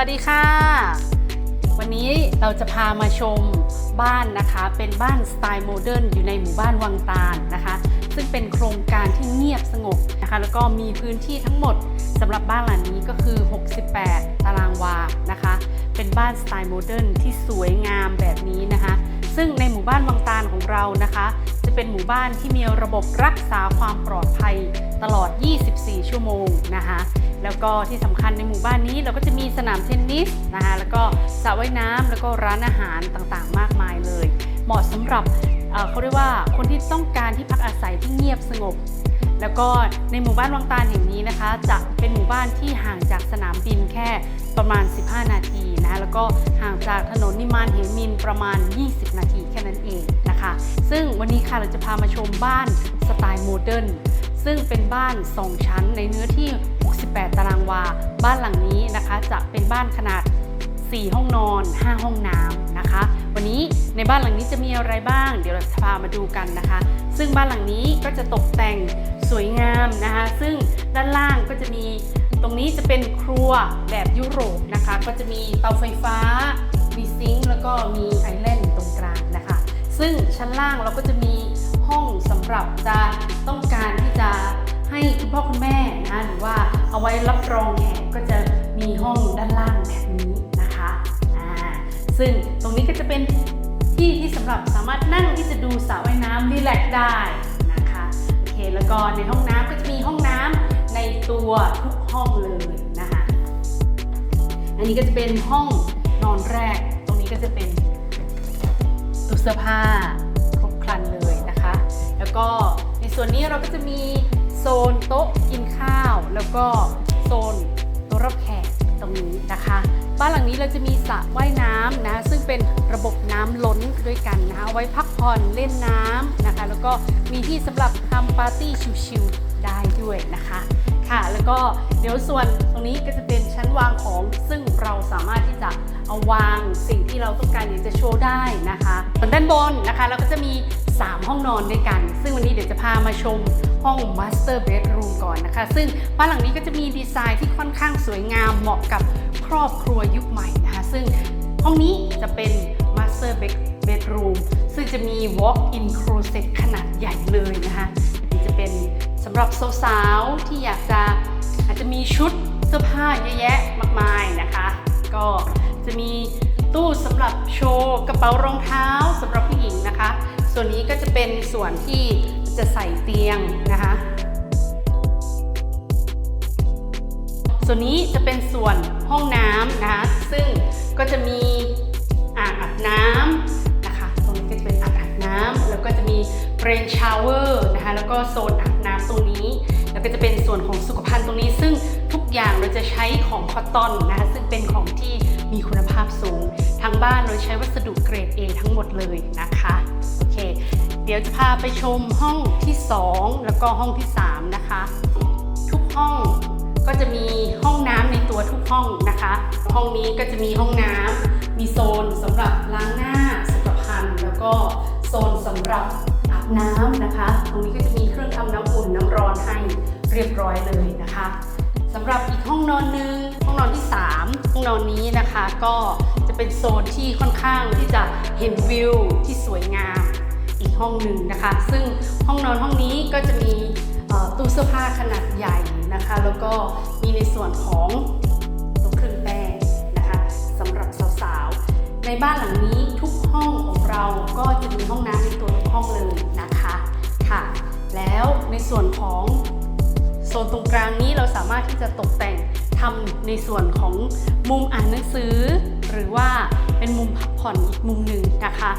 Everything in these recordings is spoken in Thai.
วันนี้เราจะพามาชมบ้านนะคะ เป็นบ้านสไตล์โมเดิร์นอยู่ในหมู่บ้านวังตาลนะคะ ซึ่งเป็นโครงการที่เงียบสงบนะคะ แล้วก็มีพื้นที่ทั้งหมดสำหรับบ้านหลังนี้ก็คือ 68 ตารางวานะคะ เป็นบ้านสไตล์โมเดิร์นที่สวยงามแบบนี้นะคะ ซึ่งในหมู่บ้านวังตาลของเรานะคะ จะเป็นหมู่บ้านที่มีระบบรักษาความปลอดภัยตลอด 24 ชั่วโมงนะคะ แล้วก็ที่สำคัญในหมู่บ้านนี้เราก็จะมีสนามเทนนิสนะคะแล้วก็สระว่ายน้ำแล้วก็ร้านอาหารต่างๆ มากมายเลย เหมาะสำหรับเอ่อเขาเรียกว่าคนที่ต้องการที่พักอาศัยที่เงียบสงบ แล้วก็ในหมู่บ้านวังตาลแห่งนี้นะคะ จะเป็นหมู่บ้านที่ห่างจากสนามบินแค่ประมาณ 15 นาทีนะแล้วก็ห่างจากถนนนิมานเหมินประมาณ 20 นาทีแค่นั้นเองนะคะ ซึ่งวันนี้ค่ะเราจะพามาชมบ้านสไตล์โมเดิร์น ซึ่งเป็นบ้าน 2 ชั้นในเนื้อที่ 68 ตารางวา บ้านหลังนี้นะคะจะเป็นบ้านขนาด 4 ห้องนอน 5 ห้องน้ำนะคะ วันนี้ในบ้านหลังนี้จะมีอะไรบ้าง เดี๋ยวเราจะพามาดูกันนะคะ ซึ่งบ้านหลังนี้ก็จะตกแต่งสวยงามนะคะ ซึ่งด้านล่างก็จะมีตรงนี้จะเป็นครัวแบบยุโรปนะคะ ก็จะมีเตาไฟฟ้า มีซิงค์แล้วก็มีไอแลนด์ตรงกลางนะคะ ซึ่งชั้นล่างเราก็จะมี สำหรับจะต้องการที่จะให้คุณพ่อคุณแม่นะหรือว่าเอาไว้รับรองแขกก็จะมีห้องด้านล่างแบบนี้นะคะอ่าซึ่งตรงนี้ก็จะเป็นที่ที่สำหรับสามารถนั่งที่จะดูสระว่ายน้ำรีแลกซ์ได้นะคะโอเคแล้วก็ในห้องน้ำก็จะมีห้องน้ำในตัวทุกห้องเลยนะคะอันนี้ก็จะเป็นห้องนอนแรก ตรงนี้ก็จะเป็นตู้เสื้อผ้าครบครันเลย แล้วก็ในส่วนนี้เราก็จะมีโซนโต๊ะกินข้าว แล้วก็โซนโต๊ะรับแขกตรงนี้นะคะ บ้านหลังนี้เราจะมีสระว่ายน้ำนะซึ่งเป็นระบบน้ำล้นด้วยกันนะคะไว้พักผ่อนเล่นน้ำนะคะ แล้วก็มีที่สำหรับทำปาร์ตี้ชิลๆได้ด้วยนะคะค่ะแล้วก็เดี๋ยวส่วนตรงนี้ก็จะเป็นชั้นวางของซึ่งเราสามารถที่จะเอาวางสิ่งที่เราต้องการอยากจะโชว์ได้นะคะส่วนด้านบนนะคะ เราก็จะมี 3 ห้องนอนด้วยกัน ซึ่งวันนี้เดี๋ยวจะพามาชมห้อง Master Bedroom ก่อนนะคะ ซึ่งบ้านหลังนี้ก็จะมีดีไซน์ที่ค่อนข้างสวยงามเหมาะกับครอบครัวยุคใหม่นะคะ ซึ่งห้องนี้จะเป็น Master Bed- Bedroom ซึ่งจะมี Walk-in Closet ขนาดใหญ่เลยนะคะนี่จะเป็นสำหรับสาวๆที่อยากจะอาจจะมีชุดเสื้อผ้าเยอะแยะมากมายนะคะ ก็จะมีตู้สำหรับโชว์กระเป๋ารองเท้าสำหรับผู้หญิงนะคะ ส่วนนี้ก็จะเป็นส่วนที่จะใส่เตียงนะคะ ส่วนนี้จะเป็นส่วนห้องน้ำนะคะ ซึ่งก็จะมีอ่างอาบน้ำนะคะ ตรงนี้ก็จะเป็นอ่างอาบน้ำแล้วก็จะมีเรนชาวเวอร์นะคะ แล้วก็โซนอาบน้ำตรงนี้ แล้วก็จะเป็นส่วนของสุขภัณฑ์ตรงนี้ ซึ่งทุกอย่างเราจะใช้ของคอตตอนนะคะ ซึ่งเป็นของที่มีคุณภาพสูงทางบ้านเราใช้วัสดุเกรด A ทั้งหมดเลยนะคะ ดี๋ยวจะพาไปชมห้องที่ 2 แล้วก็ห้องที่ 3 นะคะ ทุกห้องก็จะมีห้องน้ำในตัวทุกห้องนะคะ ห้องนี้ก็จะมีห้องน้ำมีโซนสำหรับล้างหน้าสุขภัณฑ์แล้วก็โซนสำหรับอาบน้ำนะคะ ตรงนี้ก็จะมีเครื่องทำน้ำอุ่นน้ำร้อนให้เรียบร้อยเลยนะคะสำหรับอีกห้องนอนหนึ่งห้องนอนที่ 3 ห้องนอนนี้นะคะก็จะเป็นโซนที่ค่อนข้างที่จะเห็นวิวที่สวยงาม อีกห้องหนึ่งนะคะ ซึ่งห้องนอนห้องนี้ก็จะมีตู้เสื้อผ้าขนาดใหญ่นะคะ แล้วก็มีในส่วนของโต๊ะเครื่องแป้งนะคะสำหรับสาวๆ ในบ้านหลังนี้ทุกห้องของเราก็จะมีห้องน้ำในตัวทุกห้องเลยนะคะค่ะแล้วในส่วนของโซนตรงกลางนี้เราสามารถที่จะตกแต่งทำในส่วนของมุมอ่านหนังสือ หรือว่าเป็นมุมพักผ่อนอีกมุมหนึ่งนะคะ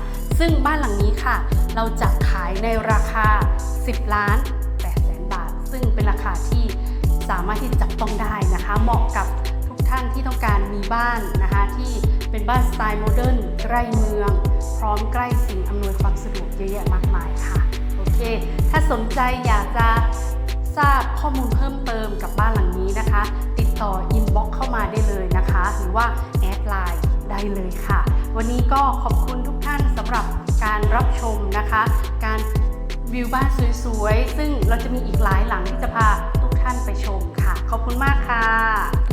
ซึ่งบ้านหลังนี้ค่ะ เราจะขายในราคา 10 ล้าน8แสนบาท ซึ่งเป็นราคาที่สามารถที่จับต้องได้นะคะ เหมาะกับทุกท่านที่ต้องการมีบ้านนะคะที่เป็นบ้านสไตล์โมเดิร์นใกล้เมือง พร้อมใกล้สิ่งอำนวยความสะดวกเยอะแยะมากมายค่ะโอเค ถ้าสนใจอยากจะทราบข้อมูลเพิ่มเติมกับบ้านหลังนี้นะคะ ติดต่ออินบ็อกเข้ามาได้เลยนะคะ หรือว่าแอดไลน์ได้เลยค่ะ วันนี้ก็ขอบคุณทุก หรับการรับชมนะคะ การวิวบ้านสวยๆ ซึ่งเราจะมีอีกหลายหลังที่จะพาทุกท่านไปชมค่ะ ขอบคุณมากค่ะ